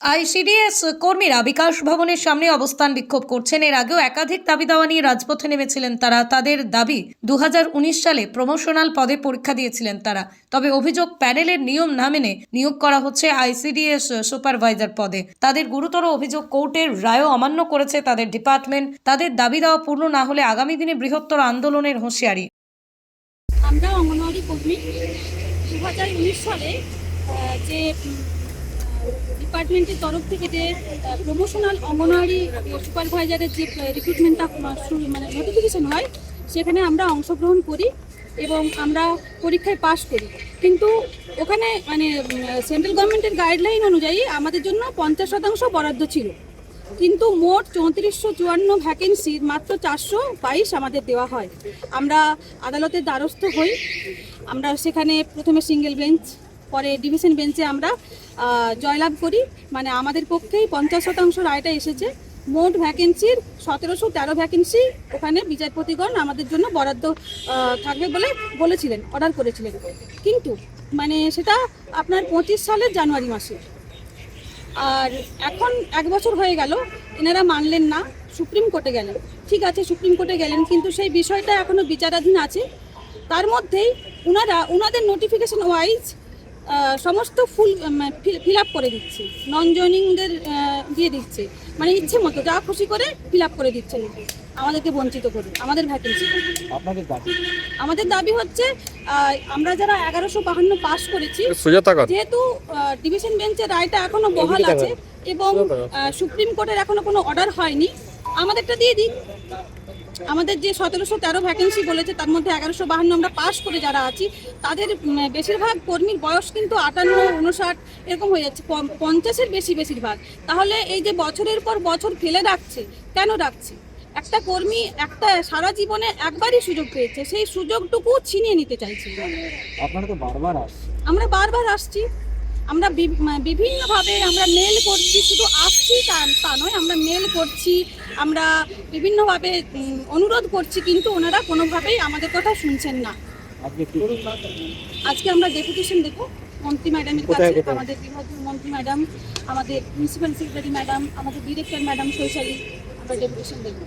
ICDS কর্মীরা বিকাশ ভবনের সামনে অবস্থান বিক্ষোভ করছেন। এর আগেও একাধিক দাবি দাওয়া নিয়ে রাজপথে নেমেছিলেন তারা। তাদের দাবি দু হাজার উনিশ সালে প্রমোশনাল পদে পরীক্ষা দিয়েছিলেন তারা। তবে অভিযোগ, প্যানেলের নিয়ম না মেনে নিয়োগ করা হচ্ছে আইসিডিএস সুপারভাইজার পদে। তাদের গুরুতর অভিযোগ, কোর্টের রায়ও অমান্য করেছে তাদের ডিপার্টমেন্ট। তাদের দাবি দেওয়া পূর্ণ না হলে আগামী দিনে বৃহত্তর আন্দোলনের হুঁশিয়ারি। আমরা অঙ্গনওয়াড়ি কর্মী। দু হাজার উনিশ সালে যে ডিপার্টমেন্টের তরফ থেকে যে প্রমোশনাল অঙ্গনওয়াড়ি সুপারভাইজারের যে রিক্রুটমেন্টটা মানে নোটিফিকেশন হয়, সেখানে আমরা অংশগ্রহণ করি এবং আমরা পরীক্ষায় পাশ করি। কিন্তু ওখানে মানে সেন্ট্রাল গভর্নমেন্টের গাইডলাইন অনুযায়ী আমাদের জন্য পঞ্চাশ শতাংশ বরাদ্দ ছিল। কিন্তু মোট চৌত্রিশশো চুয়ান্ন ভ্যাকেন্সির মাত্র চারশো বাইশ আমাদের দেওয়া হয়। আমরা আদালতের দ্বারস্থ হই। আমরা সেখানে প্রথমে সিঙ্গেল বেঞ্চ পরে ডিভিশন বেঞ্চে আমরা জয়লাভ করি। মানে আমাদের পক্ষেই পঞ্চাশ শতাংশ রায়টা এসেছে। মোট ভ্যাকেন্সির সতেরোশো তেরো ভ্যাকেন্সি ওখানে বিচারপতিগণ আমাদের জন্য বরাদ্দ থাকবে বলে বলেছিলেন অর্ডার করেছিলেন। কিন্তু মানে সেটা আপনার পঁচিশ সালের জানুয়ারি মাসে। আর এখন এক বছর হয়ে গেল, এনারা মানলেন না, সুপ্রিম কোর্টে গেলেন। ঠিক আছে, সুপ্রিম কোর্টে গেলেন, কিন্তু সেই বিষয়টা এখনও বিচারাধীন আছে। তার মধ্যেই ওনারা ওনাদের নোটিফিকেশন ওয়াইজ সমস্ত ফুল ফিল আপ করে দিচ্ছে। নন জয়নিংদের দিয়ে দিচ্ছে। মানে ইচ্ছে মতো যা খুশি করে ফিল আপ করে দিচ্ছে আমাদেরকে বঞ্চিত করে আমাদের ভ্যাকেন্সি আপনাদের দাবি? আমাদের দাবি হচ্ছে আমরা যারা এগারোশো বাহান্ন পাস করেছি যেহেতু ডিভিশন বেঞ্চের রায়টা এখনও বহাল আছে এবং সুপ্রিম কোর্টের এখনও কোনো অর্ডার হয়নি আমাদেরটা দিয়ে দিক আমাদের যে সতেরোশো তেরো ভ্যাকেন্সি বলেছে তার মধ্যে এগারোশো বাহান্ন আমরা পাস করে যারা আছি তাদের বেশিরভাগ কর্মীর বয়স কিন্তু আটান্ন উনষাট এরকম হয়ে যাচ্ছে পঞ্চাশের বেশি বেশিরভাগ। তাহলে এই যে বছরের পর বছর ফেলে রাখছে কেন রাখছে একটা কর্মী একটা সারা জীবনে একবারই সুযোগ পেয়েছে সেই সুযোগটুকু ছিনিয়ে নিতে চাইছে। আপনারা তো বারবার আসছে আমরা বারবার আসছি। আমরা বিভিন্নভাবে আমরা মেল করছি শুধু আসছি তা তা নয় আমরা মেল করছি আমরা বিভিন্নভাবে অনুরোধ করছি কিন্তু ওনারা কোনোভাবেই আমাদের কথা শুনছেন না। আজকে আজকে আমরা ডেপুটেশন দেবো মন্ত্রী ম্যাডামের কাছে আমাদের বিভাগীয় মন্ত্রী ম্যাডাম আমাদের প্রিন্সিপাল সেক্রেটারি ম্যাডাম আমাদের ডিরেক্টর ম্যাডাম শৈশালী আমরা ডেপুটেশন দেবো